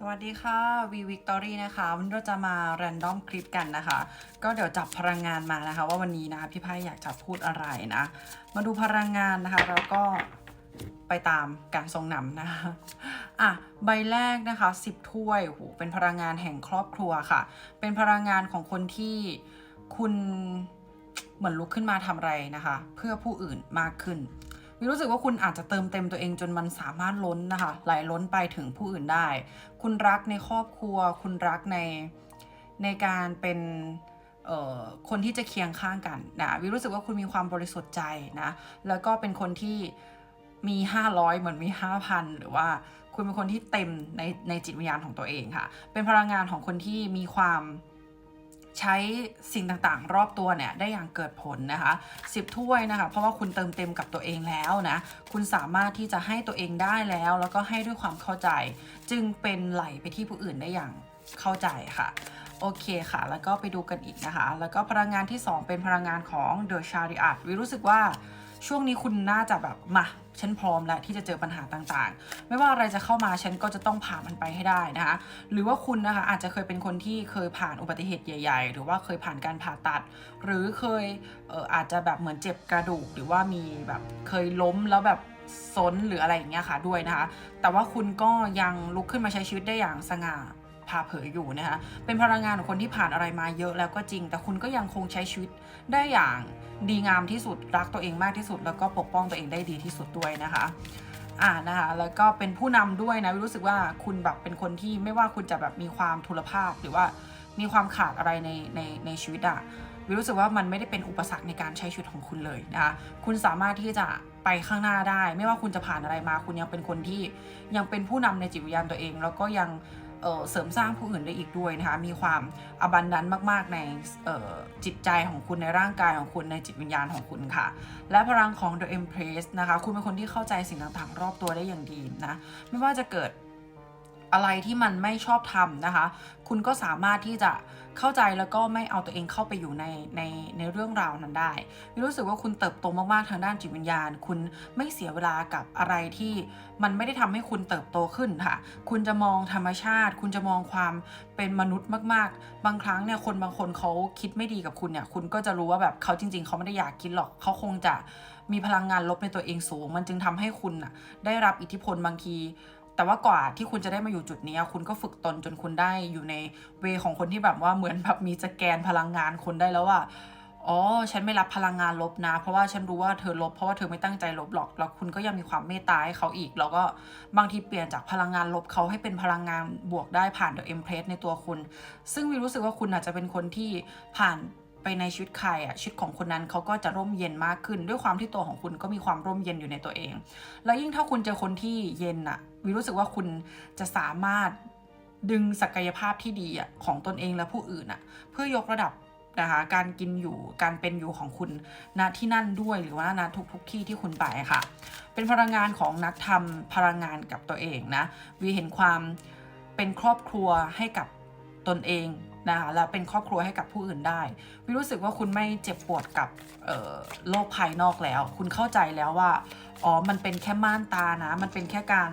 สวัสดีค่ะวีวิกตอรี่นะคะวันนี้เราจะมาแรนดอมคลิปกันนะคะ ก็เดี๋ยวจับพลังงานมานะคะ ว่าวันนี้นะพี่ไพ่อยากจะพูดอะไรนะ มาดูพลังงานนะคะแล้วก็ไปตามการทรงนำนะคะอะใบแรกนะคะ 10 ถ้วยโอ้โหเป็นพลังงานแห่งครอบครัวค่ะ เป็นพลังงานของคนที่คุณเหมือนลุกขึ้นมาทำอะไรนะคะ เพื่อผู้อื่นมากขึ้น วิรู้สึกว่าคุณอาจจะเติมเต็มตัวเองจนมันสามารถล้นนะคะไหลล้นไปถึงผู้อื่นได้ คุณรักในครอบครัว คุณรักในในการเป็นคนที่จะเคียงข้างกันนะวิรู้สึกว่าคุณมีความบริสุทธิ์ใจนะแล้วก็เป็นคนที่มี 500 เหมือนมี 5,000 หรือว่าคุณเป็นคนที่เต็มในในจิตวิญญาณของตัวเองค่ะ เป็นพลังงานของคนที่มีความ ใช้สิ่งต่างๆ รอบตัวเนี่ยได้อย่างเกิดผลนะคะ10ถ้วยนะคะ เพราะว่าคุณเติมเต็มกับตัวเองแล้วนะ คุณสามารถที่จะให้ตัวเองได้แล้ว แล้วก็ให้ด้วยความเข้าใจ จึงเป็นไหลไปที่ผู้อื่นได้อย่างเข้าใจค่ะโอเคค่ะ แล้วก็ไปดูกันอีกนะคะ แล้วก็พลังงานที่ 2 เป็นพลังงานของเดอะชาริอัตวิรู้สึกว่า ช่วงนี้คุณน่าจะแบบมาฉันพร้อมแล้วที่จะเจอปัญหาต่างๆ ไม่ว่าอะไรจะเข้ามาฉันก็จะต้องผ่านมันไปให้ได้นะคะ หรือว่าคุณนะคะอาจจะเคยเป็นคนที่เคยผ่านอุบัติเหตุใหญ่ ๆ หรือว่าเคยผ่านการผ่าตัด หรือเคยเอออาจจะแบบเหมือนเจ็บกระดูก หรือว่ามีแบบเคยล้มแล้วแบบซนหรืออะไรอย่างเงี้ยค่ะด้วยนะคะ แต่ว่าคุณก็ยังลุกขึ้นมาใช้ชีวิตได้อย่างสง่า ผ่าเผยอยู่นะคะเป็นพลังงานของคนที่ผ่านอะไรมาเยอะแล้วก็จริง แต่คุณก็ยังคงใช้ชีวิตได้อย่างดีงามที่สุดรักตัวเองมากที่สุด แล้วก็ปกป้องตัวเองได้ดีที่สุดด้วยนะคะอ่านะคะแล้วก็เป็นผู้นำด้วยนะรู้สึกว่าคุณแบบเป็นคนที่ไม่ว่าคุณจะแบบมีความทุรภาพหรือว่ามีความขาดอะไรในในในชีวิตอะวิรู้สึกว่ามันไม่ได้เป็นอุปสรรคในการใช้ชีวิตของคุณเลยนะคะคุณสามารถที่จะไปข้างหน้าได้ ไม่ว่าคุณจะผ่านอะไรมา คุณยังเป็นคนที่ยังเป็นผู้นำในจิตวิญญาณตัวเอง แล้วก็ยัง เเสริมสร้างผู้อื่นได้อีกด้วยนะคะ มีความอบันดันมาก ๆ ในจิตใจของคุณในร่างกายของคุณในจิตวิญญาณของคุณค่ะ และพลังของ The Empress นะคะ คุณเป็นคนที่เข้าใจสิ่งต่าง ๆ รอบตัวได้อย่างดีนะ ไม่ว่าจะเกิด อะไรที่มันไม่ชอบทำนะคะ คุณก็สามารถที่จะเข้าใจแล้วก็ไม่เอาตัวเองเข้าไปอยู่ในในในเรื่องราวนั้นได้วิรู้สึกว่าคุณเติบโตมากๆทางด้านจิตวิญญาณ คุณไม่เสียเวลากับอะไรที่มันไม่ได้ทำให้คุณเติบโตขึ้นค่ะ คุณจะมองธรรมชาติ คุณจะมองความเป็นมนุษย์มาก ๆ บางครั้งเนี่ยคนบางคนเขาคิดไม่ดีกับคุณเนี่ย คุณก็จะรู้ว่าแบบเขาจริง ๆเขาไม่ได้อยากคิดหรอกเขาคงจะมีพลังงานลบในตัวเองสูง มันจึงทำให้คุณน่ะได้รับอิทธิพลบางที แต่ว่ากว่าที่คุณจะได้มาอยู่จุดนี้คุณก็ฝึกตนจนคุณได้อยู่ในเวของคนที่แบบว่าเหมือนแบบมีสแกนพลังงานคนได้แล้วว่าอ๋อ ฉันไม่รับพลังงานลบนะ เพราะว่าฉันรู้ว่าเธอลบ เพราะว่าเธอไม่ตั้งใจลบหรอก แล้วคุณก็ยังมีความเมตตาให้เขาอีก แล้วก็บางทีเปลี่ยนจากพลังงานลบเขาให้เป็นพลังงานบวกได้ผ่าน The Empress ในตัวคุณ ซึ่งวีรู้สึกว่าคุณอาจจะเป็นคนที่ผ่าน ไปในชีวิตใครอะชีวิตของคนนั้นเขาก็จะร่มเย็นมากขึ้น ด้วยความที่ตัวของคุณก็มีความร่มเย็นอยู่ในตัวเอง แล้วยิ่งถ้าคุณเจอคนที่เย็นอะวีรู้สึกว่าคุณจะสามารถดึงศักยภาพที่ดีอะของตนเองและผู้อื่นอะเพื่อยกระดับนะคะการกินอยู่การเป็นอยู่ของคุณณที่นั่นด้วยหรือว่าณทุกทุกที่ที่คุณไปค่ะ เป็นพลังงานของนักทำพลังงานกับตัวเองนะวีเห็นความเป็นครอบครัวให้กับตนเอง นะคะและเป็นครอบครัวให้กับผู้อื่นได้วิรู้สึกว่าคุณไม่เจ็บปวดกับโลกภายนอกแล้ว คุณเข้าใจแล้วว่าอ๋อมันเป็นแค่ม่านตานะ มันเป็นแค่การ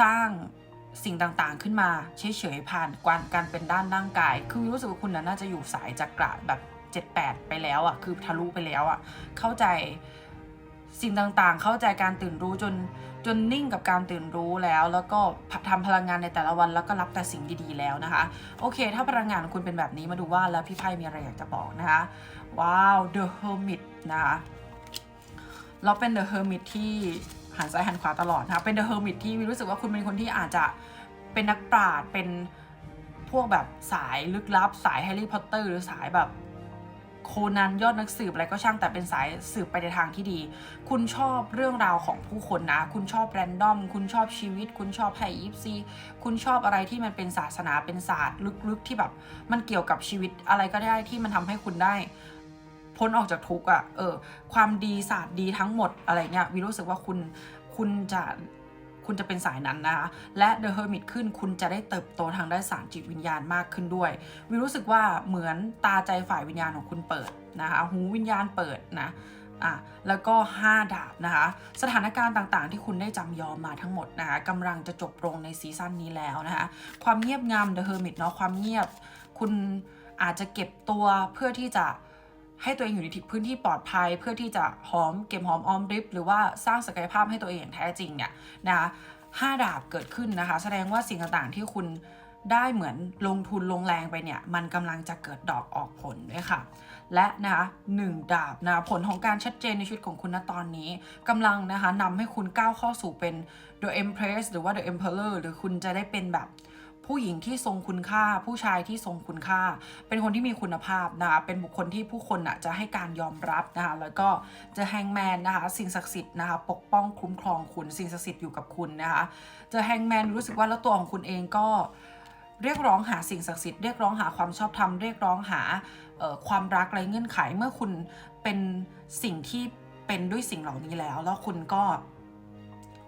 สร้างสิ่งต่างๆขึ้นมาเฉยๆผ่านการการเป็นด้านร่างกาย คือรู้สึกว่าคุณน่ะน่าจะอยู่สายจักระแบบ 78 ไปแล้วอะ่ะคือทะลุไปแล้วอะ่ะเข้าใจ สิ่งต่างๆ เข้าใจการตื่นรู้จนจนนิ่งกับการตื่นรู้แล้ว แล้วก็ทำพลังงานในแต่ละวันแล้วก็รับแต่สิ่งดีๆแล้วนะคะ โอเค ถ้าพลังงานของคุณเป็นแบบนี้มาดูว่าแล้วพี่ไพ่มีอะไรอยากจะบอกนะคะ ว้าว The Hermit นะคะเราเป็น The Hermit ที่หันซ้ายหันขวาตลอดนะคะเป็น The Hermit ที่รู้สึกว่าคุณเป็นคนที่อาจจะเป็นนักปราชญ์เป็นพวกแบบสายลึกลับสายแฮร์รี่พอตเตอร์หรือสายแบบ โคนันยอดนักสืบอะไรก็ช่างแต่เป็นสายสืบไปในทางที่ดี คุณชอบเรื่องราวของผู้คนนะ คุณชอบแรนดอม คุณชอบชีวิต คุณชอบไพ่ยิปซีคุณชอบอะไรที่มันเป็นศาสนาเป็นศาสตร์ลึกๆที่แบบ มันเกี่ยวกับชีวิตอะไรก็ได้ที่มันทำให้คุณได้พ้นออกจากทุกอะ่ะ เออ ความดีศาสตร์ดีทั้งหมดอะไรเงี้ยวิรู้สึกว่าคุณคุณจะ คุณจะเป็นสายนั้นนะคะ และ The Hermit ขึ้นคุณจะได้เติบโตทางด้านสารจิตวิญญาณมากขึ้นด้วย วิรู้สึกว่าเหมือนตาใจฝ่ายวิญญาณของคุณเปิดนะคะหูวิญญาณเปิดนะอะแล้วก็ 5 ดาบนะคะ สถานการณ์ต่างๆ ที่คุณได้จำยอมมาทั้งหมดนะคะกำลังจะจบลงในซีซั่นนี้แล้วนะคะ ความเงียบงำ The Hermit เนาะความเงียบ คุณอาจจะเก็บตัวเพื่อที่จะ ให้ตัวเองอยู่ในพื้นที่ปลอดภัย เพื่อที่จะหอมเก็บหอมออมริบหรือว่าสร้างศักยภาพให้ตัวเองอย่างแท้จริงเนี่ยนะคะห้าดาบเกิดขึ้นนะคะ แสดงว่าสิ่งต่างๆที่คุณได้เหมือนลงทุนลงแรงไปเนี่ย มันกำลังจะเกิดดอกออกผลด้วยค่ะ และนะคะหนึ่งดาบนะผลของการชัดเจนในชีวิตของคุณณตอนนี้กำลังนะคะนำให้คุณก้าวเข้าสู่เป็น The Empress หรือว่า The Emperor หรือคุณจะได้เป็นแบบ ผู้หญิงที่ทรงคุณค่า ผู้ชายที่ทรงคุณค่า เป็นคนที่มีคุณภาพนะคะเป็นบุคคลที่ผู้คนอะจะให้การยอมรับนะคะแล้วก็จะแฮงแมนนะคะสิ่งศักดิ์สิทธิ์นะคะปกป้องคุ้มครองคุณสิ่งศักดิ์สิทธิ์อยู่กับคุณนะคะจะแฮงแมนรู้สึกว่าแล้วตัวของคุณเองก็เรียกร้องหาสิ่งศักดิ์สิทธิ์เรียกร้องหาความชอบธรรมเรียกร้องหาความรักไรเงื่อนไขเมื่อคุณเป็นสิ่งที่เป็นด้วยสิ่งเหล่านี้แล้ว แล้วคุณก็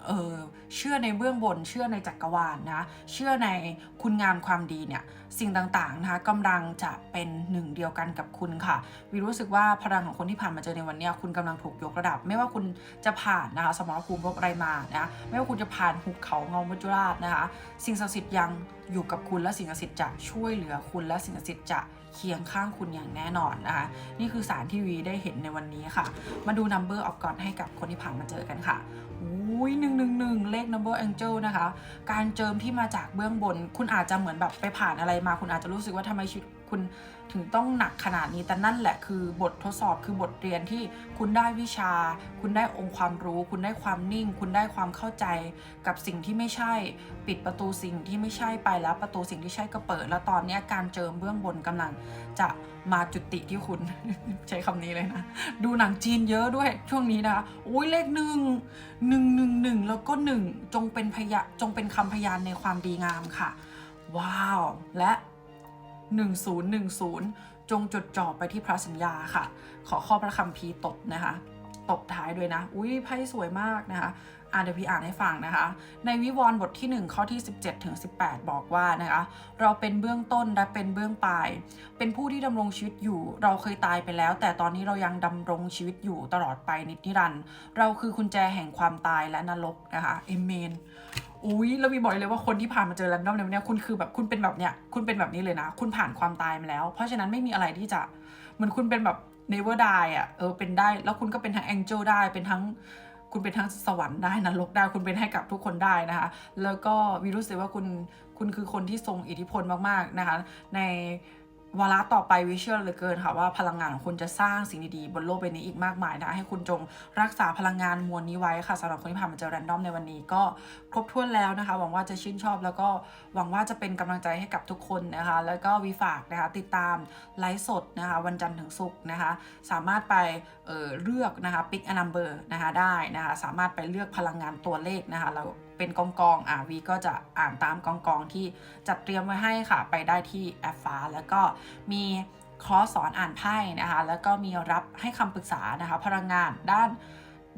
เออเชื่อในเบื้องบน เชื่อในจักรวาลนะ เชื่อในคุณงามความดีเนี่ย สิ่งต่างๆนะคะกำลังจะเป็นหนึ่งเดียวกันกับคุณค่ะวีรู้สึกว่าพลังของคนที่ผ่านมาเจอในวันนี้คุณกำลังถูกยกระดับ ไม่ว่าคุณจะผ่านนะคะสมรภูมิรบอะไรมานะไม่ว่าคุณจะผ่านหุบเขาเงามัจจุราชนะคะ สิ่งศักดิ์สิทธิ์ยังอยู่กับคุณและสิ่งศักดิ์สิทธิ์จะช่วยเหลือคุณและสิ่งศักดิ์สิทธิ์จะเคียงข้างคุณอย่างแน่นอนนะคะนี่คือสารที่วีได้เห็นในวันนี้ค่ะ มาดู number of God ให้กับคนที่ผ่านมาเจอกันค่ะ ยหนึ่งหนึ่งหนึ่งเลข number angel นะคะ การเจิมที่มาจากเบื้องบน คุณอาจจะเหมือนแบบไปผ่านอะไรมา คุณอาจจะรู้สึกว่าทำไมชีวิต คุณถึงต้องหนักขนาดนี้แต่นั่นแหละคือบททดสอบคือบทเรียนที่คุณได้วิชา คุณได้องค์ความรู้ คุณได้ความนิ่ง คุณได้ความเข้าใจกับสิ่งที่ไม่ใช่ ปิดประตูสิ่งที่ไม่ใช่ไปแล้วประตูสิ่งที่ใช่ก็เปิด แล้วตอนนี้การเจิมเบื้องบนกำลังจะมาจุติที่คุณ ใช้คำนี้เลยนะ ดูหนังจีนเยอะด้วยช่วงนี้นะคะอุ้ยเลขหนึ่งหนึ่งหนึ่งหนึ่งแล้วก็หนึ่งจงเป็นพยาจงเป็นคำพยานในความดีงามค่ะ ว้าว และ 1010 จงจดจ่อไปที่พระสัญญาค่ะ ขอข้อพระคัมภีตบนะคะตบท้ายด้วยนะ อุ้ยไพ่สวยมากนะคะ อ่านเดี๋ยวพี่อ่านให้ฟังนะคะ ในวิวรณ์บทที่ 1 ข้อที่ 17ถึง18 บอกว่านะคะ เราเป็นเบื้องต้นและเป็นเบื้องปลาย เป็นผู้ที่ดำรงชีวิตอยู่ เราเคยตายไปแล้ว แต่ตอนนี้เรายังดำรงชีวิตอยู่ตลอดไปนิจนิรันดร์เราคือกุญแจแห่งความตายและนรกนะคะ เอเมน อุ้ยแล้วมีบอกเลยว่าคนที่ผ่านมาเจอแรนดอมในวันเนี้ยคุณคือแบบคุณเป็นแบบเนี้ยคุณเป็นแบบนี้เลยนะ คุณผ่านความตายมาแล้ว เพราะฉะนั้นไม่มีอะไรที่จะเหมือนคุณเป็นแบบ never die อะเออเป็นได้ แล้วคุณก็เป็นทั้ง angel ได้เป็นทั้งคุณเป็นทั้งสวรรค์ได้นรกได้คุณเป็นให้กับทุกคนได้นะคะ แล้วก็วีรู้สึกว่าคุณคุณคือคนที่ทรงอิทธิพลมากๆนะคะ ใน วาระต่อไปวิเชื่อเหลือเกินค่ะว่าพลังงานของคุณจะสร้างสิ่งดีๆบนโลกใบนี้อีกมากมายนะให้คุณจงรักษาพลังงานมวลนี้ไว้ค่ะสำหรับคนที่ผ่านมาเจอแรนดอมในวันนี้ก็ครบถ้วนแล้วนะคะ หวังว่าจะชื่นชอบแล้วก็หวังว่าจะเป็นกำลังใจให้กับทุกคนนะคะ แล้วก็วีฝากนะคะติดตามไลฟ์สดนะคะ วันจันทร์ถึงศุกร์นะคะ สามารถไปเเลือกนะคะ pick a number นะคะได้นะคะ สามารถไปเลือกพลังงานตัวเลขนะคะเรา เป็นกองกองๆอะวีก็จะอ่านตามกองกองๆที่จัดเตรียมไว้ให้ค่ะ ไปได้ที่แอปฟ้าแล้วก็มีคอร์สสอนอ่านไพ่นะคะ แล้วก็มีรับให้คำปรึกษานะคะ พลังงานด้าน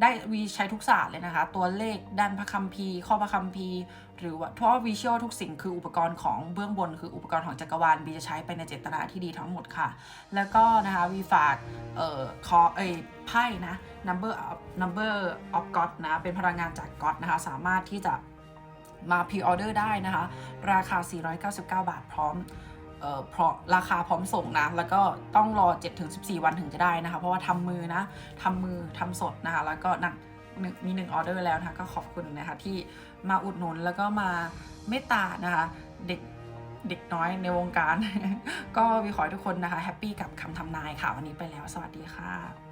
ได้วีใช้ทุกศาสตร์เลยนะคะ ตัวเลขด้านพระคัมภีร์ ข้อพระคัมภีร์ หรือว่าเพราะว่าวิชวลทุกสิ่งคืออุปกรณ์ของเบื้องบน คืออุปกรณ์ของจักรวาลบีจะใช้ไปในเจตนาที่ดีทั้งหมดค่ะ แล้วก็นะคะวีฝากเอ่อคอเอ้ยไพ่นะ number of number of God นะ เป็นพลังงานจาก God นะคะ สามารถที่จะมาพ r ออเดอร์ได้นะคะ ราคา 499 บาทพร้อม เออเพราะราคาพร้อมส่งนะ แล้วก็ต้องรอ 7-14 วันถึงจะได้นะคะ เพราะว่าทำมือนะทำมือทำสดนะคะ แล้วก็นั่นหนึ่งมีหนึ่งออเดอร์แล้วนะคะ ก็ขอบคุณนะคะที่มาอุดหนุนแล้วก็มาเมตตานะคะ เด็กเด็กน้อยในวงการ ก็วิขอให้ทุกคนนะคะแฮปปี้กับคำทำนายค่ะ วันนี้ไปแล้ว สวัสดีค่ะ